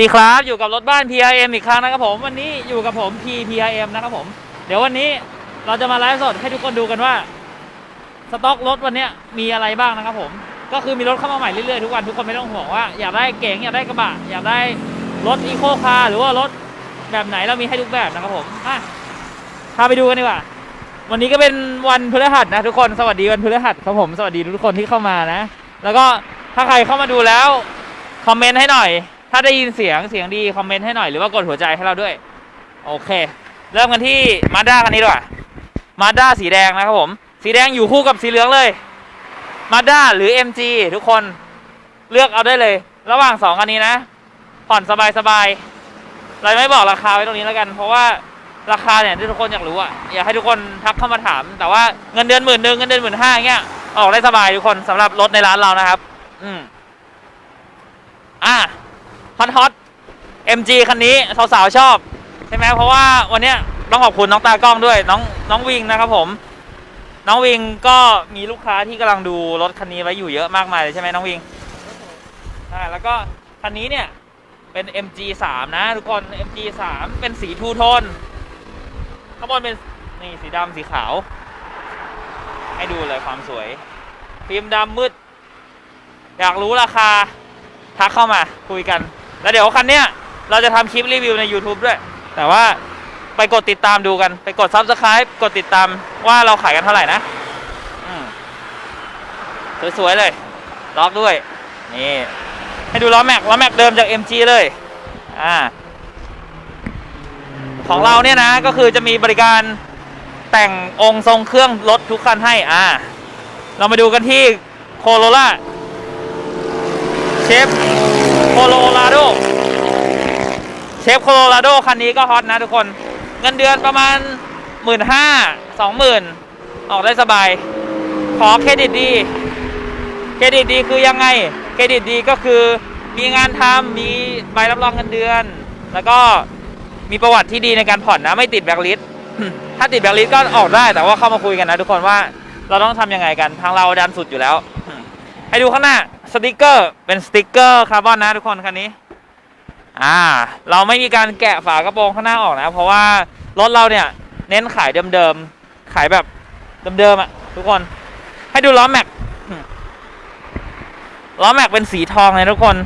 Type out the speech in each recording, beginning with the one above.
ดีครับอยู่กับรถบ้าน PRM อีกครั้งนะครับผมวันนี้อยู่กับผม P PRM นะครับผม เดี๋ยววันนี้เราจะมาไลฟ์สดให้ทุกคนดูกันว่า สต็อกรถวันนี้มีอะไรบ้างนะครับผม ก็คือมีรถเข้ามาใหม่เรื่อยๆทุกวันทุกคนไม่ต้องห่วงว่าอยากได้เก๋งอยากได้กระบะอยากได้รถอีโคคาร์หรือว่ารถแบบไหนเรามีให้ทุกแบบนะครับผมอะพาไปดูกันดีกว่า วันนี้ก็เป็นวันพฤหัสนะทุกคนสวัสดีวันพฤหัสครับผมสวัสดีทุกคนที่เข้ามานะ แล้วก็ถ้าใครเข้ามาดูแล้วคอมเมนต์ให้หน่อย ถ้าได้ยินเสียงเสียงดีคอมเมนต์ให้หน่อยหรือว่ากดหัวใจให้เราด้วย โอเค เริ่มกันที่มาด้าคันนี้ดีกว่ามาด้าสีแดงนะครับผม สีแดงอยู่คู่กับสีเหลืองเลยมาด้าหรือ MG ทุกคนเลือกเอาได้เลย ระหว่างสองคันนี้นะ ผ่อนสบายสบายเราไม่บอกราคาไว้ตรงนี้แล้วกัน เพราะว่าราคาเนี่ยที่ทุกคนอยากรู้อะอยากให้ทุกคนทักเข้ามาถาม แต่ว่าเงินเดือนหมื่นหนึ่งเงินเดือนหมื่นห้าเงี้ยออกได้สบายทุกคนสำหรับรถในร้านเรานะครับ อืมอะ ฮอตฮอต MG คันนี้สาวๆชอบ ใช่ไหมเพราะว่าวันนี้ต้องขอบคุณน้องตากล้องด้วย น้องน้องวิงนะครับผม น้องวิงก็มีลูกค้าที่กำลังดูรถคันนี้ไว้อยู่เยอะมากมายเลยใช่ไหมน้องวิงใช่แล้วก็คันนี้เนี่ยเป็น MG 3 นะทุกคน MG 3 เป็นสีทูโทนข้างบนเป็นนี่สีดำสีขาว ให้ดูเลยความสวย ฟิล์มดำมืด อยากรู้ราคา ทักเข้ามาคุยกัน แล้วเดี๋ยวคันเนี้ยเราจะทำคลิปรีวิวใน YouTube ด้วย แต่ว่าไปกดติดตามดูกัน ไปกด Subscribe กดติดตามว่าเราขายกันเท่าไหร่นะอืมสวย ๆ เลย ล็อกด้วย นี่ ให้ดูล้อแม็กล้อแม็กเดิมจาก MG เลย อ่า ของเราเนี่ยนะ ก็คือจะมีบริการแต่งองค์ทรงเครื่องรถทุกคันให้ อ่า เรามาดูกันที่โคโรล่าเชฟ โคโลราโดเชฟโคโลราโดคันนี้ก็ฮอตนะทุกคน เงินเดือนประมาณหมื่นห้าสองหมื่นออกได้สบาย ขอเครดิตดี เครดิตดีคือยังไง เครดิตดีก็คือมีงานทำมีใบรับรองเงินเดือน แล้วก็มีประวัติที่ดีในการผ่อนนะ ไม่ติดแบล็คลิสต์ถ้าติดแบล็คลิสต์ก็ออกได้แต่ว่าเข้ามาคุยกันนะทุกคนว่าเราต้องทำยังไงกันทางเราดันสุดอยู่แล้ว ให้ดูข้างหน้าสติกเกอร์เป็นสติกเกอร์คาร์บอนนะทุกคนคันนี้ อ่า เราไม่มีการแกะฝากระโปรงข้างหน้าออกนะ เพราะว่ารถเราเนี่ยเน้นขายเดิมๆขายแบบเดิมๆอะทุกคน ให้ดูล้อแม็กล้อแม็กเป็นสีทองเลยทุกคน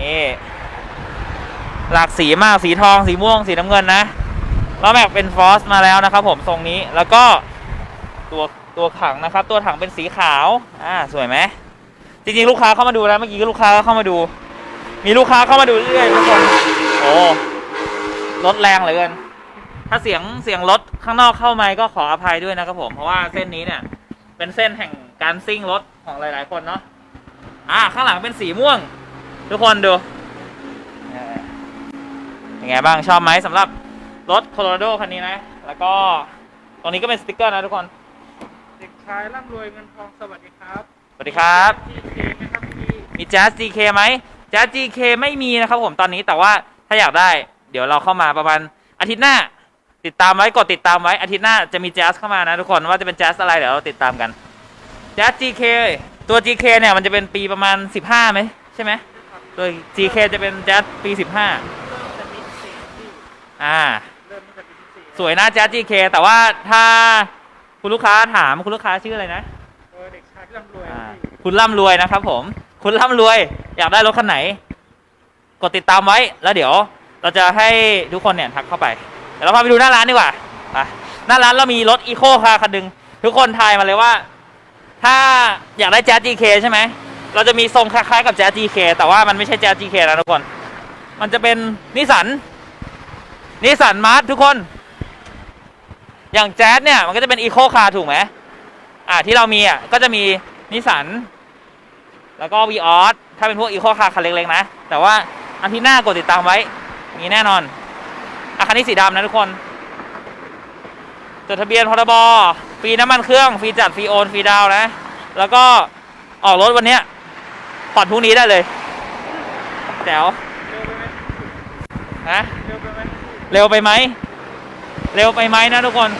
นี่หลากสีมากสีทองสีม่วงสีน้ำเงินนะล้อแม็กเป็นฟอสมาแล้วนะครับ ผมทรงนี้แล้วก็ตัวตัวถังนะครับ ตัวถังเป็นสีขาว อ่า สวยไหม จริงๆลูกค้าเข้ามาดูแล้วเมื่อกี้ก็ลูกค้าก็เข้ามาดู มีลูกค้าเข้ามาดูเรื่อยๆทุกคนโอ้รถแรงเหลือเกิน ถ้าเสียงเสียงรถข้างนอกเข้ามาก็ขออภัยด้วยนะครับผมเพราะว่าเส้นนี้เนี่ย เป็นเส้นแห่งการซิ่งรถของหลาย ๆ คนเนาะอ่าข้างหลังเป็นสีม่วง ทุกคนดูเออเป็นไงบ้างชอบไหมสำหรับรถโคโลราโดคันนี้นะ แล้วก็ตรงนี้ก็เป็นสติกเกอร์นะทุกคน เด็กชายร่ำรวยเงินทองสวัสดีครับ วัสดีครับ มี Jazz GK ไหม Jazz GK ไม่มีนะครับผมตอนนี้แต่ว่าถ้าอยากได้ เดี๋ยวเราเข้ามาประมาณอาทิตย์หน้า ติดตามไว้กดติดตามไว้อาทิตย์หน้าจะมี Jazz เข้ามานะทุกคนว่าจะเป็น Jazz อะไรเดี๋ยวเราติดตามกัน Jazz GK ตัว GK เนี่ยมันจะเป็นปีประมาณ 15ไหมใช่ไหมตัว GK จะเป็น Jazz ปี 15เริ่มจะมีสี่ที่อ่า สวยนะ Jazz GK แต่ว่าถ้าคุณลูกค้าถามคุณลูกค้าชื่ออะไรนะเด็กชายที่ร่ำรวยอ่า คุณร่ำรวยนะครับผม คุณร่ำรวย อยากได้รถคันไหน กดติดตามไว้แล้วเดี๋ยว เราจะให้ทุกคนเนี่ยทักเข้าไปเดี๋ยวเราพาไปดูหน้าร้านดีกว่าไปหน้าร้านเรามีรถอีโคคาร์คันหนึ่งทุกคนทายมาเลยว่า ถ้าอยากได้แจ๊ส GK ใช่ไหมเราจะมีทรงคล้ายๆกับแจ๊ส GK แต่ว่ามันไม่ใช่แจ๊ส GK นะทุกคน มันจะเป็นนิสันนิสสันมาร์ททุกคน อย่างแจ๊สเนี่ยมันก็จะเป็นอีโคคาร์ถูกไหมอ่าที่เรามีอะก็จะมี นิสสันแล้วก็วีออสถ้าเป็นพวกอีโคคาร์คันเล็กๆนะ แต่ว่าอาทิตย์หน้ากดติดตามไว้มีแน่นอนอาคันนี้สีดำนะทุกคน จดทะเบียนพรบฟรีน้ำมันเครื่องฟรีจัดฟรีโอนฟรีดาวนะ แล้วก็ออกรถวันเนี้ยผ่อนพรุ่งนี้ได้เลยแจ๋วนะเร็วไปไหมเร็วไปไหมเร็วไปไหมนะทุกคน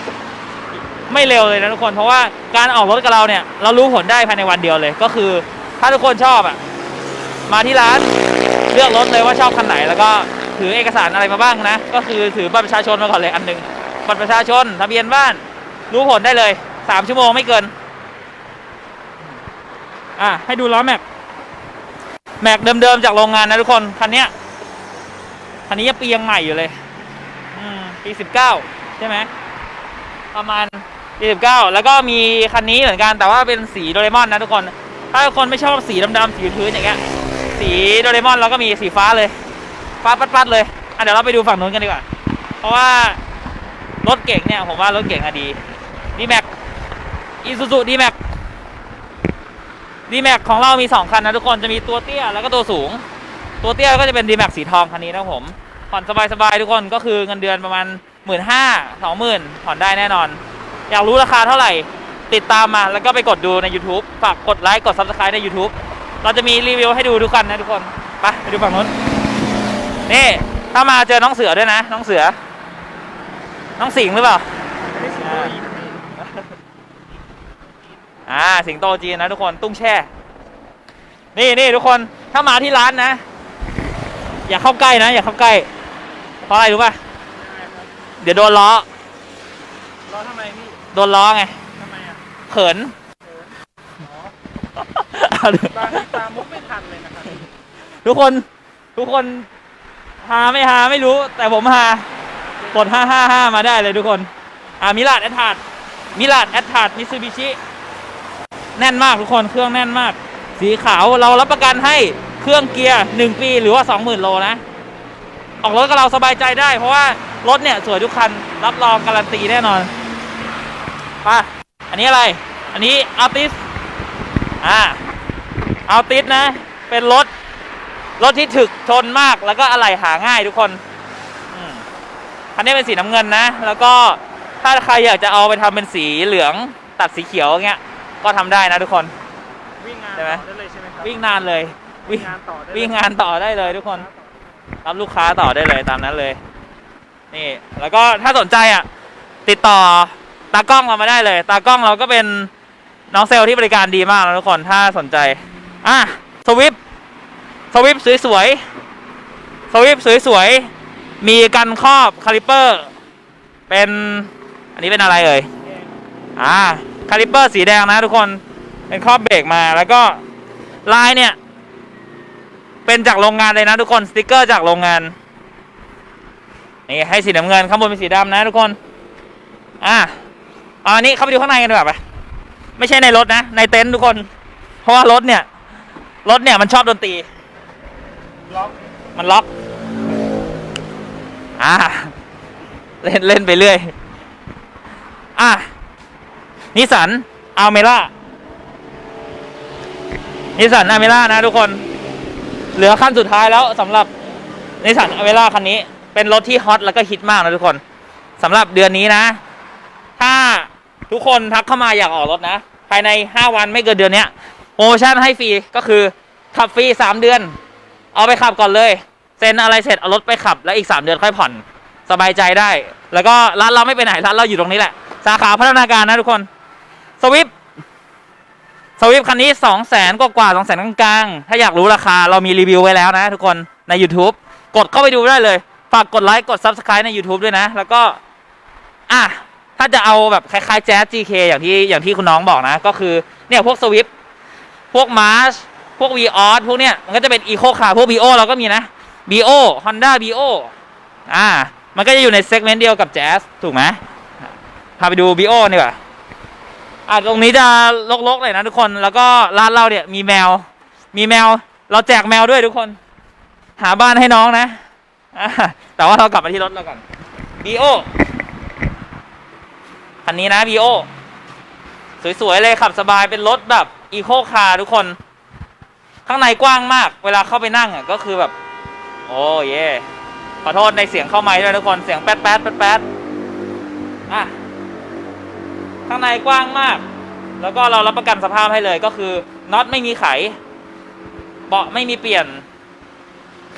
ไม่เร็วเลยนะทุกคนเพราะว่าการออกรถกับเราเนี่ยเรารู้ผลได้ภายในวันเดียวเลย ก็คือถ้าทุกคนชอบอะมาที่ร้านเลือกรถเลยว่าชอบคันไหน แล้วก็ถือเอกสารอะไรมาบ้างนะ ก็คือถือบัตรประชาชนมาก่อนเลยอันหนึ่งบัตรประชาชนทะเบียนบ้าน รู้ผลได้เลยสามชั่วโมงไม่เกินอะให้ดูล้อแม็กแม็กเดิมๆจากโรงงานนะทุกคนคันเนี้ยคันนี้ยังปียังใหม่อยู่เลย อืมปีสิบเก้าใช่ไหมประมาณ ปีสิบเก้าแล้วก็มีคันนี้เหมือนกันแต่ว่าเป็นสีโดเรมอนนะทุกคน ถ้าคนไม่ชอบสีดำๆสีพื้นอย่างเงี้ย สีโดเรมอนเราก็มีสีฟ้าเลย ฟ้าปัดๆเลยอะเดี๋ยวเราไปดูฝั่งนู้นกันดีกว่า เพราะว่ารถเก่งเนี่ยผมว่ารถเก่งอะดีดีแม็กอีซูซูดีแม็กดีแม็กของเรามีสองคันนะทุกคนจะมีตัวเตี้ยแล้วก็ตัวสูง ตัวเตี้ยก็จะเป็นดีแม็กสีทองคันนี้นะครับผมผ่อนสบายๆทุกคนก็คือเงินเดือนประมาณหมื่นห้าสองหมื่นผ่อนได้แน่นอน อยากรู้ราคาเท่าไหร่ ติดตามมาแล้วก็ไปกดดูใน YouTube ฝากกดไลค์กด Subscribe ใน YouTube เราจะมีรีวิวให้ดูทุกคันนะทุกคนไปไปดูฝั่งนู้นนี่ถ้ามาเจอน้องเสือด้วยนะ น้องเสือ น้องสิงหรือเปล่าสิงโตอีกนี่อ่าสิงโตจีนนะทุกคนตุ้งแช่ นี่นี่ทุกคนถ้ามาที่ร้านนะ อย่าเข้าใกล้นะ อย่าเข้าใกล้เพราะอะไรรู้ป่ะเดี๋ยวโดนล้อรอทำไมพี่ โดนล้อไงทำไมอะเขินเอออ๋อเอาดิบางทีตามมุกไม่ทันเลยนะครับทุกคนทุกคนหาไม่หาไม่รู้ แต่ผมหากด 555 มาได้เลยทุกคน อ่ามิลาดแอตทาร์ดมิลาดแอตทาร์ดมิซูบิชิแน่นมากทุกคนเครื่องแน่นมาก สีขาวเรารับประกันให้เครื่องเกียร์ 1 ปีหรือว่า 20,000 โลนะ ออกรถกับเราสบายใจได้ เพราะว่ารถเนี่ยสวยทุกคัน รับรองการันตีแน่นอน ไป่ะอันนี้อะไร อันนี้อัลติสอ่าอัลติสนะ เป็นรถ รถที่ถึกทนมากแล้วก็อะไหล่หาง่ายทุกคนอืมคันนี้เป็นสีน้ำเงินนะ แล้วก็ถ้าใครอยากจะเอาไปทำเป็นสีเหลืองตัดสีเขียวอย่างเงี้ย ก็ทำได้นะทุกคน วิ่งงานใช่ไหมต่อได้เลยใช่ไหมครับวิ่งนานเลย วิ่วิ่งงงานต่อได้เลยวิ่งงานต่อได้เลยทุกคน รับลูกค้าต่อได้เลยตามนั้นเลย นี่ แล้วก็ถ้าสนใจอะ ติดต่อ ตากล้องเรามาได้เลย ตากล้องเราก็เป็นน้องเซลล์ที่บริการดีมากนะทุกคนถ้าสนใจอะสวิปสวิปสวยๆสวิปสวยๆมีกันครอบคาลิปเปอร์ เป็นอันนี้เป็นอะไรเอ่ยอ่าคาลิปเปอร์สีแดงนะทุกคนเป็นครอบเบรกมาแล้วก็ลายเนี่ย เป็นจากโรงงานเลยนะทุกคนสติกเกอร์จากโรงงานนี่ให้สีน้ำเงินข้างบนเป็นสีดำนะทุกคน อะ เอาอันนี้เข้าไปดูข้างในกันดีกว่าไปไม่ใช่ในรถนะ ในเต็นท์ทุกคน เพราะว่ารถเนี่ย รถเนี่ยมันชอบดนตรี ล็อกมันล็อก อ่า เล่นเล่นไปเรื่อย อะนิสันอัลเมล่านิสันอัลเมล่านะทุกคน เหลือขั้นสุดท้ายแล้วสำหรับนิสันอัลเมล่าคันนี้ เป็นรถที่ฮอตแล้วก็ฮิตมากนะทุกคนสำหรับเดือนนี้นะ ถ้า ทุกคนทักเข้ามาอยากออกรถนะ ภายใน 5 วันไม่เกินเดือนเนี้ยโปรโมชั่นให้ฟรีก็คือขับฟรี3เดือน เอาไปขับก่อนเลยเซ็นอะไรเสร็จเอารถไปขับ แล้วอีก 3 เดือนค่อยผ่อนสบายใจได้ แล้วก็ร้านเราไม่ไปไหนร้านเราอยู่ตรงนี้แหละ สาขาพัฒนาการนะทุกคนสวิฟสวิฟคันนี้สองแสนกว่าสองแสนกลางๆ ถ้าอยากรู้ราคาเรามีรีวิวไว้แล้วนะทุกคนใน YouTube กดเข้าไปดูได้เลย ฝากกดไลค์กด Subscribe ใน YouTube ด้วยนะ แล้วก็ อะ ถ้าจะเอาแบบคล้ายๆแจ๊ส GK อย่างที่อย่างที่คุณน้องบอกนะ ก็คือเนี่ยพวกสวิฟพวกมาร์ชพวก v ีออสพวกเนี้ยมันก็จะเป็นอีโคคาร์พวก BO เราก็มีนะ BO Honda BO อ่า มันก็จะอยู่ในเซกเมนต์เดียวกับแจ๊สถูกไหมพาไปดู BO ดีกว่าอ่าตรงนี้จะลกๆเลยนะทุกคนแล้วก็ร้านเราเนี่ยมีแมว มีแมว เราแจกแมวด้วยทุกคน หาบ้านให้น้องนะอ่าแต่ว่าเรากลับมาที่รถเราก่อน BO คันนี้นะ BO สวยๆเลยขับสบายเป็นรถแบบอีโคคาร์ทุกคน ข้างในกว้างมาก เวลาเข้าไปนั่งอะก็คือแบบ โอ้เย่ขอโทษในเสียงเข้าไม้ด้วยทุกคนเสียงแป๊ดแป๊ดแป๊ดแป๊ดอะข้างในกว้างมาก แล้วก็เรารับประกันสภาพให้เลยก็คือน็อตไม่มีไข เบาะไม่มีเปลี่ยน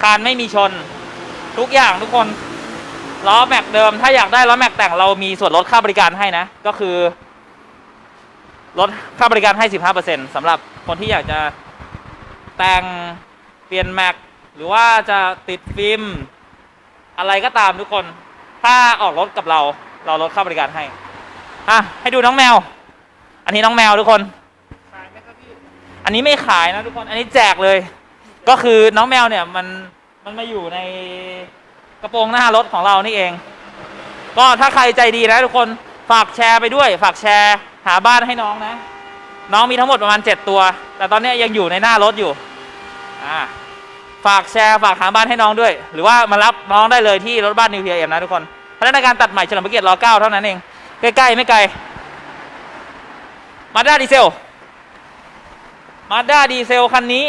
คานไม่มีชน ทุกอย่างทุกคน ล้อแม็กเดิมถ้าอยากได้ล้อแม็กแต่งเรามีส่วนลดค่าบริการให้นะ ก็คือลดค่าบริการให้ 15%สำหรับคนที่อยากจะแต่งเปลี่ยนแม็กหรือว่าจะติดฟิล์มอะไรก็ตามทุกคน ถ้าออกรถกับเรา เราลดค่าบริการให้อะให้ดูน้องแมว อันนี้น้องแมวทุกคนขายไหมครับพี่อันนี้ไม่ขายนะทุกคน อันนี้แจกเลย ก็คือน้องแมวเนี่ยมันมันมาอยู่ใน กระโปรงหน้ารถของเรานี่เอง ก็ถ้าใครใจดีนะทุกคนฝากแชร์ไปด้วย ฝากแชร์หาบ้านให้น้องนะ น้องมีทั้งหมดประมาณ 7 ตัว แต่ตอนนี้ยังอยู่ในหน้ารถอยู่อ่าฝากแชร์ฝากหาบ้านให้น้องด้วย หรือว่ามารับน้องได้เลยที่รถบ้านนิวเ r ียเอ็มนะทุกคนพนากงารตัดใหม่เฉลิมพระเกียรติร9เท่านั้นเอง ใกล้ๆไม่ไกลมาด้าดีเซลมาด้าดีเซลคันนี้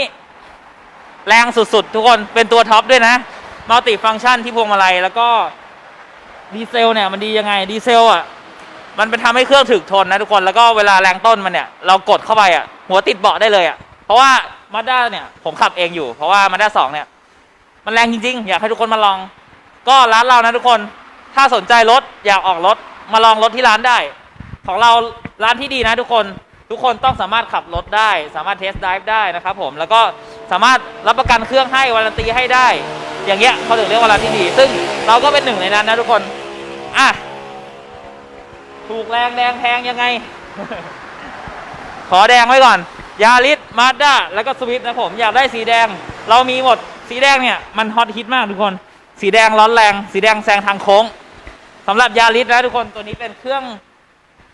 แรงสุดๆ ทุกคนเป็นตัวท็อปด้วยนะ มัลติฟัง c t ชันที่พวงมาลัยแล้วก็ดีเซลเนี่ยมันดียังไงดีเซลอะมันเป็นทำให้เครื่องถึกทนนะทุกคนแล้วก็เวลาแรงต้นมันเนี่ยเรากดเข้าไปอะหัวติดเบาะได้เลยอะเพราะว่ามาด้าเนี่ยผมขับเองอยู่ เพราะว่ามาด้าสองเนี่ย มันแรงจริง ๆ อยากให้ทุกคนมาลอง ก็ร้านเรานะทุกคนถ้าสนใจรถอยากออกรถมาลองรถที่ร้านได้ ของเราร้านที่ดีนะทุกคนทุกคนต้องสามารถขับรถได้ สามารถเทสต์ไดฟ์ได้นะครับผมแล้วก็สามารถรับประกันเครื่องให้วารันตีให้ได้ อย่างเงี้ยเขาถึงเรียกว่าร้านที่ดี ซึ่งเราก็เป็นหนึ่งในนั้นนะทุกคนอะถูกแรงแดงแพงยังไง ขอแดงไว้ก่อน ยาริสมาด้าแล้วก็สวิฟนะผมอยากได้สีแดง เรามีหมดสีแดงเนี่ย มันฮอตฮิตมากทุกคน สีแดงร้อนแรง สีแดงแซงทางโค้งสำหรับยาริสนะทุกคนตัวนี้เป็นเครื่อง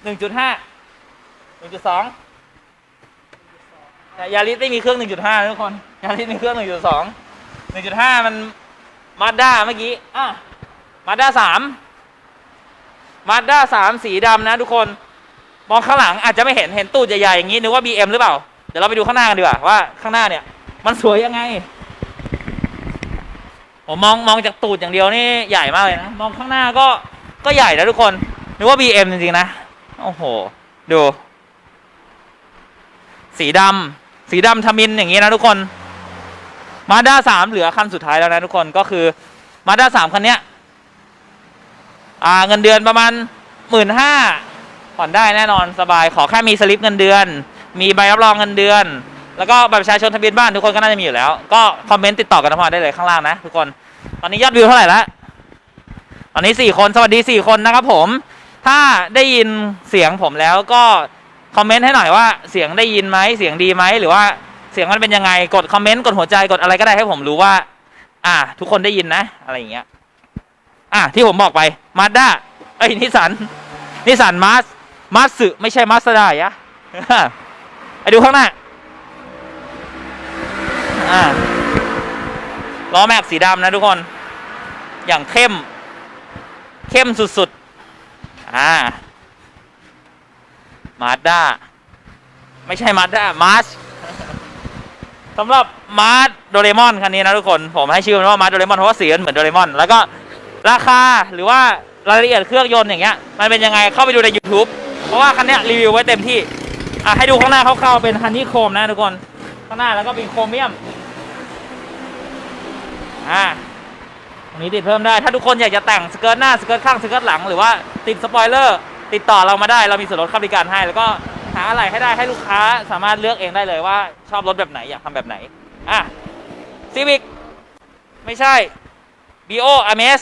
1.5 1.2แต่ยาริสไม่มีเครื่อง 1.5 ทุกคนยาริสมีเครื่อง 1.2 1.5 มัน มาด้าเมื่อกี้อะมาด้าสามมาด้าสามสีดำนะทุกคน มองข้างหลังอาจจะไม่เห็นเห็นตูดใหญ่ๆอย่างนี้นึกว่า BM หรือเปล่า เดี๋ยวเราไปดูข้างหน้ากันดีกว่าว่าข้างหน้าเนี่ย มันสวยยังไงผมมองมองจากตูดอย่างเดียวนี่ใหญ่มากเลยนะ มองข้างหน้าก็ก็ใหญ่นะทุกคนนึกว่า BM จริงๆนะ โอ้โห ดู สีดำสีดำทมินอย่างนี้นะทุกคน มาด้าสามเหลือคันสุดท้ายแล้วนะทุกคนก็คือมาด้าสามคันเนี้ยอ่าเงินเดือนประมาณหมื่นห้าผ่อนได้แน่นอนสบาย ขอแค่มีสลิปเงินเดือน มีใบรับรองเงินเดือน แล้วก็บัตรประชาชนทะเบียนบ้านทุกคนก็น่าจะมีอยู่แล้ว ก็คอมเมนต์ติดต่อกันมาได้เลยข้างล่างนะทุกคนตอนนี้ยอดวิวเท่าไหร่ละตอนนี้สี่คนสวัสดีสี่คนนะครับผม ถ้าได้ยินเสียงผมแล้วก็คอมเมนต์ให้หน่อยว่าเสียงได้ยินไหมเสียงดีไหมหรือว่า เสียงมันเป็นยังไงกดคอมเมนต์กดหัวใจกดอะไรก็ได้ให้ผมรู้ว่า อ่า ทุกคนได้ยินนะ อะไรอย่างเงี้ย อะที่ผมบอกไปมาด้าเอ้ยนิสันนิสันมาสมาสึไม่ใช่มาสดายะไปดูข้างหน้าอ่าล้อแม็กสีดำนะทุกคน อย่างเข้ม เข้มสุดๆ อ่า มาด้า ไม่ใช่มาด้ามาส สำหรับมาร์โดเรมอนคันนี้นะทุกคน ผมให้ชื่อมันว่ามาร์โดเรมอนเพราะว่าสีมันเหมือนโดเรมอน แล้วก็ราคาหรือว่ารายละเอียดเครื่องยนต์อย่างเงี้ย มันเป็นยังไงเข้าไปดูใน YouTube เพราะว่าคันนี้รีวิวไว้เต็มที่ อะให้ดูข้างหน้าคร่าวๆเป็นฮันนี่โครมนะทุกคน ข้างหน้าแล้วก็เป็นโครเมียม อ่าตรงนี้ติดเพิ่มได้ ถ้าทุกคนอยากจะแต่งสเกิร์ตหน้าสเกิร์ตข้างสเกิร์ตหลัง หรือว่าติดสปอยเลอร์ ติดต่อเรามาได้ เรามีส่วนลดค่าบริการให้ แล้วก็าอะไรให้ได้ให้ลูกค้าสามารถเลือกเองได้เลยว่าชอบรถแบบไหนอยากทำแบบไหน อะซีวิกไม่ใช่ BO a m a z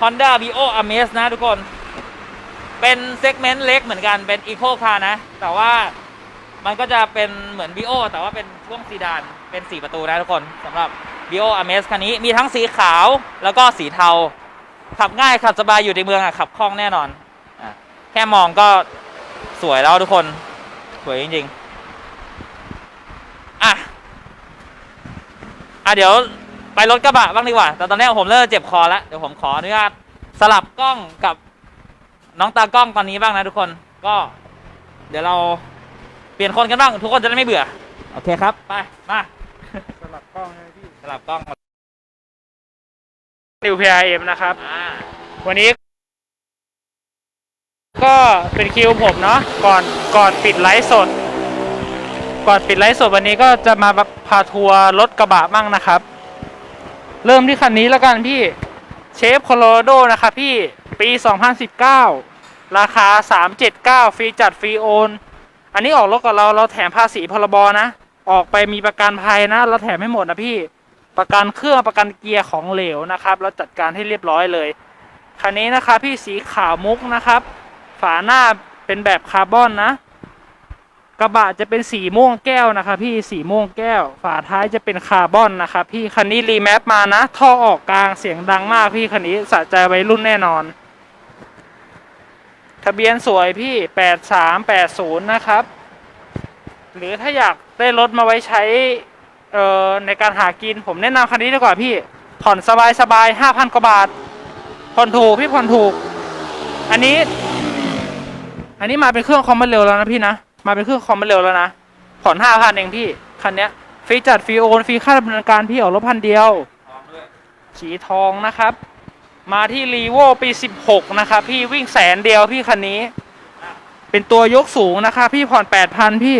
Honda BO a m a z นะทุกคน เป็นเซกเมนต์เล็กเหมือนกันเป็น Eco Car นะ แต่ว่ามันก็จะเป็นเหมือน BO แต่ว่าเป็นช่วงซีดาน เป็น 4 ประตูนะทุกคนสำหรับ BO a m a z คันนี้มีทั้งสีขาวแล้วก็สีเทา ขับง่ายขับสบายอยู่ในเมืองอะขับคล่องแน่นอน แค่มองก็สวยแล้วทุกคน สวยจริงๆ อะ อะเดี๋ยวไปรถกระบะบ้างดีกว่า แต่ตอนนี้ผมเริ่มเจ็บคอแล้วเดี๋ยวผมขออนุญาตสลับกล้องกับน้องตากล้องตอนนี้บ้างนะทุกคน ก็ เดี๋ยวเราเปลี่ยนคนกันบ้าง ทุกคนจะได้ไม่เบื่อ โอเคครับ ไป มา สลับกล้องให้พี่ สลับกล้องนิว PRM นะครับอ่าวันนี้ ก็เป็นคิวผมเนาะก่อนก่อนปิดไลฟ์สด ก่อนปิดไลฟ์สดวันนี้ก็จะมาพาทัวร์รถกระบะมั่งนะครับ เริ่มที่คันนี้แล้วกันพี่เชฟโคโลราโดนะครับพี่ปี 2019 ราคา 379 ฟรีจัดฟรีโอน อันนี้ออกรถกับเราเราแถมภาษีพรบนะ ออกไปมีประกันภัยนะ เราแถมให้หมดนะพี่ประกันเครื่องประกันเกียร์ของเหลวนะครับ เราจัดการให้เรียบร้อยเลยคันนี้นะครับพี่สีขาวมุกนะครับ ฝาหน้าเป็นแบบคาร์บอนนะ กระบะจะเป็นสีม่วงแก้วนะครับพี่สีม่วงแก้ว ฝาท้ายจะเป็นคาร์บอนนะครับพี่คันนี้รีแมปมานะ ท่อออกกลางเสียงดังมากพี่คันนี้สะใจวัยรุ่นแน่นอน ทะเบียนสวยพี่8380นย์นะครับ หรือถ้าอยากได้รถมาไว้ใช้เอ่อในการหากินผมแนะนำคันนี้ดีกว่าพี่ผ่อนสบายสบาย5,000กว่าบาทผ่อนถูกพี่ผ่อนถูก อันนี้ อันนี้มาเป็นเครื่องคอมมานเร็วแล้วนะพี่นะ มาเป็นเครื่องคอมมานเร็วแล้วนะ ผ่อน5,000เองพี่ คันเนี้ย ฟรีจัดฟรีโอนฟรีค่าดำเนินการพี่ออกรถพันเดียวพร้อมด้วยสีทองนะครับ มาที่รีโวปี 16 นะครับ พี่วิ่งแสนเดียวพี่คันนี้ เป็นตัวยกสูงนะครับพี่ผ่อน 8,000 พี่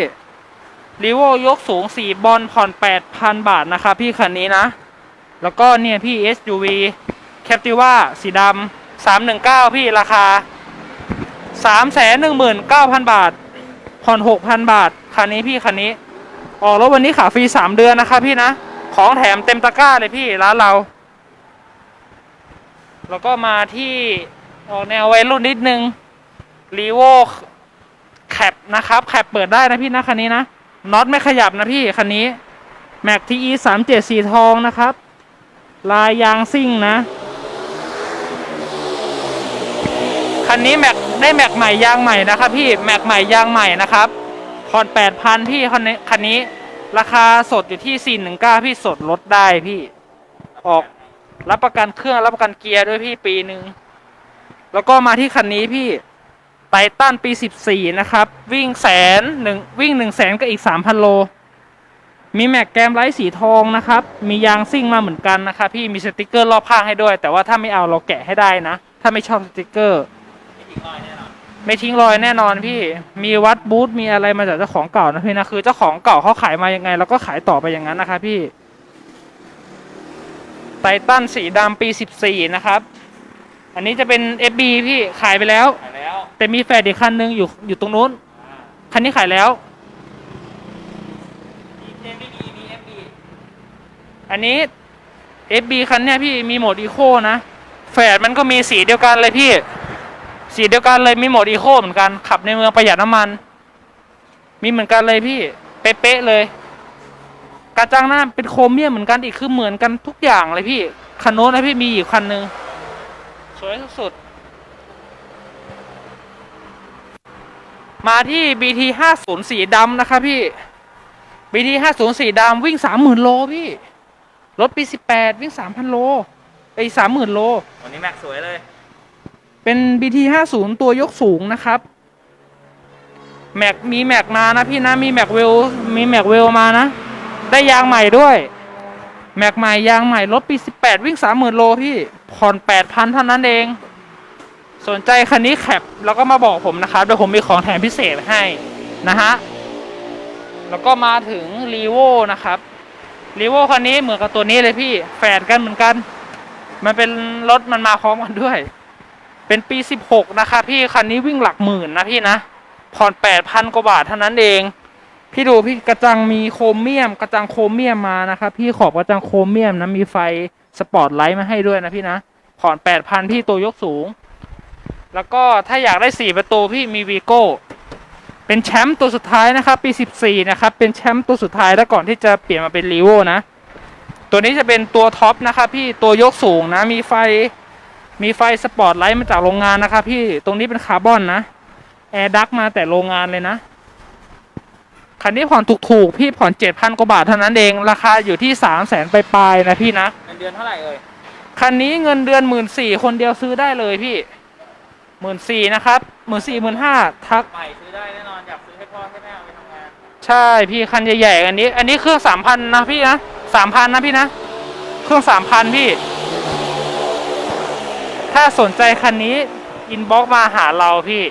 รีโวยกสูง 4 บอลผ่อน 8,000 บาทนะครับพี่คันนี้นะ แล้วก็เนี่ยพี่ SUV Captiva สีดำ319 พี่ราคา 319,000บาท ผ่อน6,000บาท คันนี้พี่คันนี้ ออกรถวันนี้ขาฟรี3เดือนนะครับพี่นะ ของแถมเต็มตะกร้าเลยพี่ร้านเรา แล้วก็มาที่ออกแนววัยรุ่นนิดนึงรีโวแคปนะครับแคปเปิดได้นะพี่นะคันนี้นะน็อตไม่ขยับนะพี่คันนี้แม็กทีอีสามเจ็ดสีทองนะครับ ลายยางซิ่งนะ คันนี้แม็กได้แม็กใหม่ยางใหม่นะครับพี่แม็กใหม่ยางใหม่นะครับผ่อนแปดพันพี่คันนี้คันนี้ ราคาสดอยู่ที่สี่หนึ่งเก้าพี่สดลดได้พี่ ออกรับประกันเครื่องรับประกันเกียร์ด้วยพี่ปีหนึ่งแล้วก็มาที่คันนี้พี่ไททันปี14นะครับ วิ่งแสนหนึ่งวิ่งหนึ่งแสนก็อีก3,000โล มีแม็กแกมไลท์สีทองนะครับ มียางซิ่งมาเหมือนกันนะครับพี่มีสติกเกอร์รอบข้างให้ด้วย แต่ว่าถ้าไม่เอาเราแกะให้ได้นะ ถ้าไม่ชอบสติกเกอร์ ทิ้งรอยแน่นอนไม่ทิ้งรอยแน่นอนพี่ มีวัดบูธมีอะไรมาจากเจ้าของเก่านะพี่นะคือเจ้าของเก่าเขาขายมายังไงเราก็ขายต่อไปอย่างนั้นนะคะพี่ไททันสีดำปี 14 นะครับ อันนี้จะเป็น FB พี่ขายไปแล้ว ขายแล้วแต่มีแฟดอีกคันนึงอยู่อยู่ตรงนู้น อ่าคันนี้ขายแล้ว มีเจไม่มีมีเอฟบีอันนี้ FB คันเนี้ยพี่มีโหมดอีโคนะ แฟดมันก็มีสีเดียวกันเลยพี่ สีเดียวกันเลยมีโหมดอีโคเหมือนกันขับในเมืองประหยัดน้ำมัน มีเหมือนกันเลยพี่ เป๊ะๆเลยกระจังหน้าเป็นโครเมียมเหมือนกันอีกคือเหมือนกันทุกอย่างเลยพี่คันโน้นนะพี่มีอีกคันนึงสวยสุดๆมาที่ BT 50สีดำนะครับพี่ BT 50สีดำวิ่ง 30,000 โลพี่ รถปี 18 วิ่ง 3,000 โลไอ้30,000 โลวันนี้แม็กสวยเลย เป็น BT 50 ตัวยกสูงนะครับแม็กมีแม็กมานะพี่นะมีแม็กเวลมีแม็กเวลมานะ ได้ยางใหม่ด้วย แม็กใหม่ยางใหม่รถปี 18 วิ่ง 30,000 โลพี่ผ่อน 8,000 เท่านั้นเอง สนใจคันนี้แคปแล้วก็มาบอกผมนะครับเดี๋ยวผมมีของแถมพิเศษให้นะฮะแล้วก็มาถึงรีโวนะครับรีโวคันนี้เหมือนกับตัวนี้เลยพี่แฝดกันเหมือนกัน มันเป็นรถมันมาพร้อมกันด้วย เป็นปี 16 นะครับพี่คันนี้วิ่งหลักหมื่นนะพี่นะผ่อน8,000กว่าบาทเท่านั้นเอง พี่ดูพี่กระจังมีโครเมียม กระจังโครเมียมมานะครับพี่ขอบกระจังโครเมียมนะมีไฟสปอตไลท์มาให้ด้วยนะพี่นะผ่อน8,000พี่ตัวยกสูง แล้วก็ถ้าอยากได้ 4 ประตูพี่มีวีโก้เป็นแชมป์ตัวสุดท้ายนะครับปี 14 นะครับเป็นแชมป์ตัวสุดท้ายแล้วก่อนที่จะเปลี่ยนมาเป็นรีโวนะ ตัวนี้จะเป็นตัวท็อปนะครับพี่ตัวยกสูงนะมีไฟ มีไฟสปอตไลท์มาจากโรงงานนะครับพี่ตรงนี้เป็นคาร์บอนนะแอร์ดักมาแต่โรงงานเลยนะ คันนี้ผ่อนถูกๆ พี่ผ่อน7,000กว่าบาทเท่านั้นเอง ราคาอยู่ที่3 0 0 0 0 0ปลายๆนะพี่นะเงินเดือนเท่าไหร่เอ่ยคันนี้เงินเดือนหมื่นสี่คนเดียวซื้อได้เลยพี่หมื่นสี่นะครับหมื่นสี่หมื่นห้าทักใหม่ซื้อได้แน่นอนอยากซื้อให้พ่อให้แม่เอาไปทำงานใช่พี่คันใหญ่ๆอันนี้ อันนี้เครื่องสามพันนะพี่นะสามพันนะพี่นะ เครื่องสามพันพี่ ถ้าสนใจคันนี้อินบ็อกมาหาเราพี่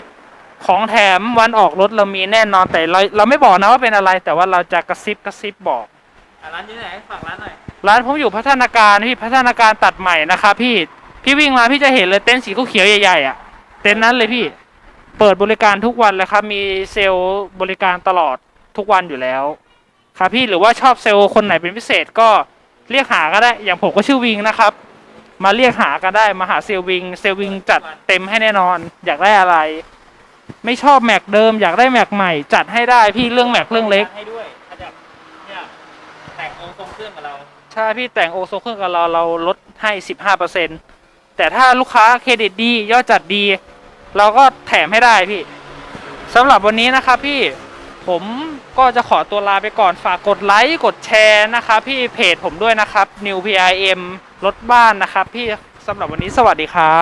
ของแถมวันออกรถเรามีแน่นอนแต่เราเราไม่บอกนะว่าเป็นอะไร แต่ว่าเราจะกระซิบกระซิบบอกอะร้านอยู่ไหนฝากร้านหน่อยร้านผมอยู่พัฒนาการพี่พัฒนาการตัดใหม่นะครับพี่พี่วิ่งมาพี่จะเห็นเลยเต็นท์สีเขียวๆใหญ่ๆอะเต็นท์นั้นเลยพี่ เปิดบริการทุกวันเลยครับ มีเซลล์บริการตลอดทุกวันอยู่แล้วใครครับพี่หรือว่าชอบเซลล์คนไหนเป็นพิเศษก็เรียกหาก็ได้ อย่างผมก็ชื่อวิงนะครับ มาเรียกหากันได้มาหาเซลลวิง เซลลวิงจัดเต็มให้แน่นอน อยากได้อะไร ไม่ชอบแม็กเดิม อยากได้แม็กใหม่ จัดให้ได้พี่เรื่องแม็กเรื่องเล็ก ให้ด้วยถ้าจะเนี่ยแต่งองค์ทรงเครื่องกับเราใช่พี่แต่งโอโซเครื่องกับเราเราลดให้สิบห้าเปอร์เซ็นแต่ถ้าลูกค้าเครดิตดียอดจัดดี เราก็แถมให้ได้พี่สำหรับวันนี้นะครับพี่ ผมก็จะขอตัวลาไปก่อนฝากกดไลค์กดแชร์นะครับพี่เพจผมด้วยนะครับ New PIM รถบ้านนะครับ พี่สำหรับวันนี้สวัสดีครับ